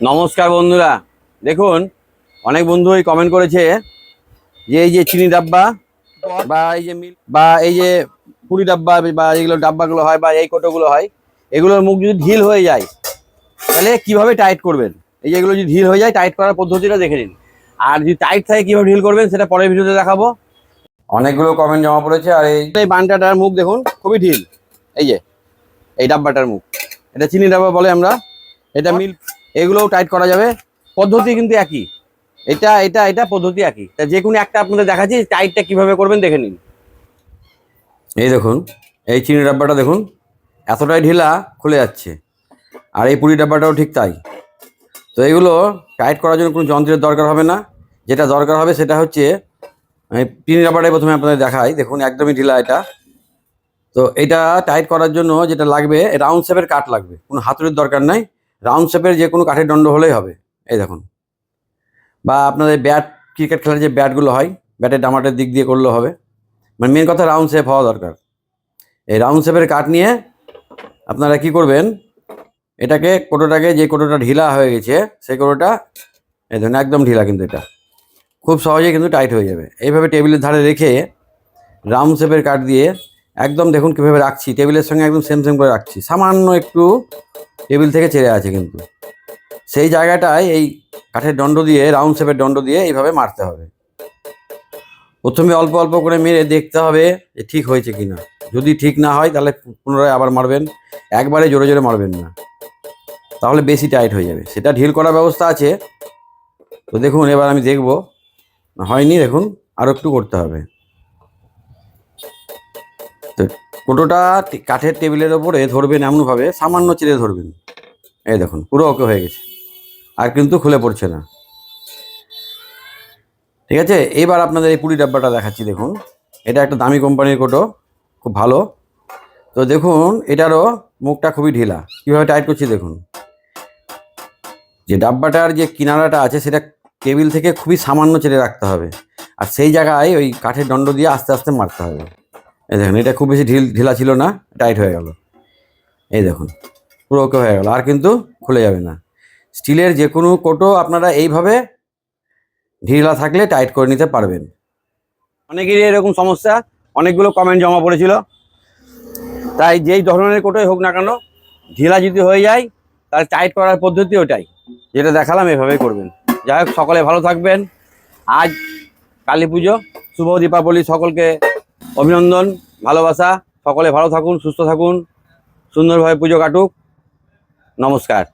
নমস্কার বন্ধুরা। দেখুন অনেক বন্ধু বন্ধুই কমেন্ট করেছে যে এই যে চিনি ডাব্বা বা এই যে মিল বা এই যে পুরি ডাব্বা বা যেগুলো ডাব্বাগুলো হয় বা এই কোটোগুলো হয় এগুলোর মুখ যদি ঢিল হয়ে যায় তাহলে কীভাবে টাইট করবেন? এই যে এগুলো যদি ঢিল হয়ে যায় টাইট করার পদ্ধতিটা দেখে নিন। আর যদি টাইট থাকে কীভাবে ঢিল করবেন সেটা পরের ভিডিওতে দেখাবো। অনেকগুলো কমেন্ট জমা পড়েছে আর এই এই বানটাটার মুখ দেখুন খুবই ঢিল। এই যে এই ডাব্বাটার মুখ। এটা চিনি ডাব্বা বলে আমরা। এটা মিল এগুলোও টাইট করা যাবে। পদ্ধতি কিন্তু একই। এটা এটা এটা পদ্ধতি একই। তা যে কোনো একটা আপনাদের দেখাচ্ছি টাইটটা কীভাবে করবেন দেখে নিন। এই দেখুন, এই চিনি ডাব্বাটা দেখুন, এতটাই ঢিলা খুলে যাচ্ছে। আর এই পুরি ডাব্বাটাও ঠিক তাই। তো এগুলো টাইট করার জন্য কোনো যন্ত্রের দরকার হবে না। যেটা দরকার হবে সেটা হচ্ছে, আমি চিনি ডাব্বাটাই প্রথমে আপনাদের দেখাই। দেখুন, একদমই ঢিলা এটা। তো এটা টাইট করার জন্য যেটা লাগবে রাউন্ড শেপের কাঠ লাগবে। কোনো হাতুড়ির দরকার নাই। রাউন্ড শেপের যে কোনো কাঠের দণ্ড হলেই হবে। এই দেখুন। বা আপনাদের ব্যাট, ক্রিকেট খেলার যে ব্যাটগুলো হয়, ব্যাটের ডামাটের দিক দিয়ে করলেও হবে। মানে মেন কথা রাউন্ড শেপ হওয়া দরকার। এই রাউন্ড শেপের কাঠ নিয়ে আপনারা কি করবেন, এটাকে কোটোটাকে যে কোটোটা ঢিলা হয়ে গেছে, সেই কোটোটা, এই ধরুন একদম ঢিলা কিন্তু এটা। খুব সহজেই কিন্তু টাইট হয়ে যাবে। এইভাবে টেবিলের ধারে রেখে রাউন্ড শেপের কাঠ দিয়ে একদম দেখুন কীভাবে রাখছি, টেবিলের সঙ্গে একদম সেম সেম করে রাখছি। সামান্য একটু টেবিল থেকে ছেড়ে আছে কিন্তু। সেই জায়গাটায় এই কাঠের দণ্ড দিয়ে রাউন্ড শেপের দণ্ড দিয়ে এইভাবে মারতে হবে। প্রথমে অল্প অল্প করে মেরে দেখতে হবে যে ঠিক হয়েছে কি না। যদি ঠিক না হয় তাহলে পুনরায় আবার মারবেন। একবারে জোরে জোরে মারবেন না। তাহলে বেশি টাইট হয়ে যাবে। সেটা ঢিল করার ব্যবস্থা আছে। তো দেখুন, এবার আমি দেখব। হয়নি, দেখুন আরও একটু করতে হবে। তো কোটোটা কাঠের টেবিলের ওপরে ধরবেন এমনভাবে, সামান্য চিড়ে ধরবেন। এই দেখুন, পুরো ওকে হয়ে গেছে। আর কিন্তু খুলে পড়ছে না। ঠিক আছে? এবার আপনাদের এই পুরি ডাব্বাটা দেখাচ্ছি, দেখুন। এটা একটা দামি কোম্পানির কোটো, খুব ভালো। তো দেখুন, এটারও মুখটা খুবই ঢিলা। কীভাবে টাইট করছি, দেখুন। যে ডাব্বাটার যে কিনারাটা আছে, সেটা টেবিল থেকে খুবই সামান্য চেড়ে রাখতে হবে। আর সেই জায়গায় ওই কাঠের দণ্ড দিয়ে আস্তে আস্তে মারতে হবে। এই দেখুন, এটা খুব বেশি ঢিল ঢিলা ছিল না, টাইট হয়ে গেল। এই দেখুন, পুরো ওকে হয়ে গেল, আর কিন্তু খুলে যাবে না। স্টিলের যে কোনো কোটো আপনারা এইভাবে ঢিলা থাকলে টাইট করে নিতে পারবেন। অনেকেরই এরকম সমস্যা, অনেকগুলো কমেন্ট জমা পড়েছিল। তাই যেই ধরনের কোটোই হোক না কেন, ঢিলা যদি হয়ে যায় তাহলে টাইট করার পদ্ধতি ওটাই, যেটা দেখালাম এভাবেই করবেন। যাই হোক, সকলে ভালো থাকবেন। আজ কালী পুজো, শুভ দীপাবলি সকলকে। অভিনন্দন ভালোবাসা সকলে ভালো থাকুন সুস্থ থাকুন সুন্দরভাবে পুজো কাটুক নমস্কার।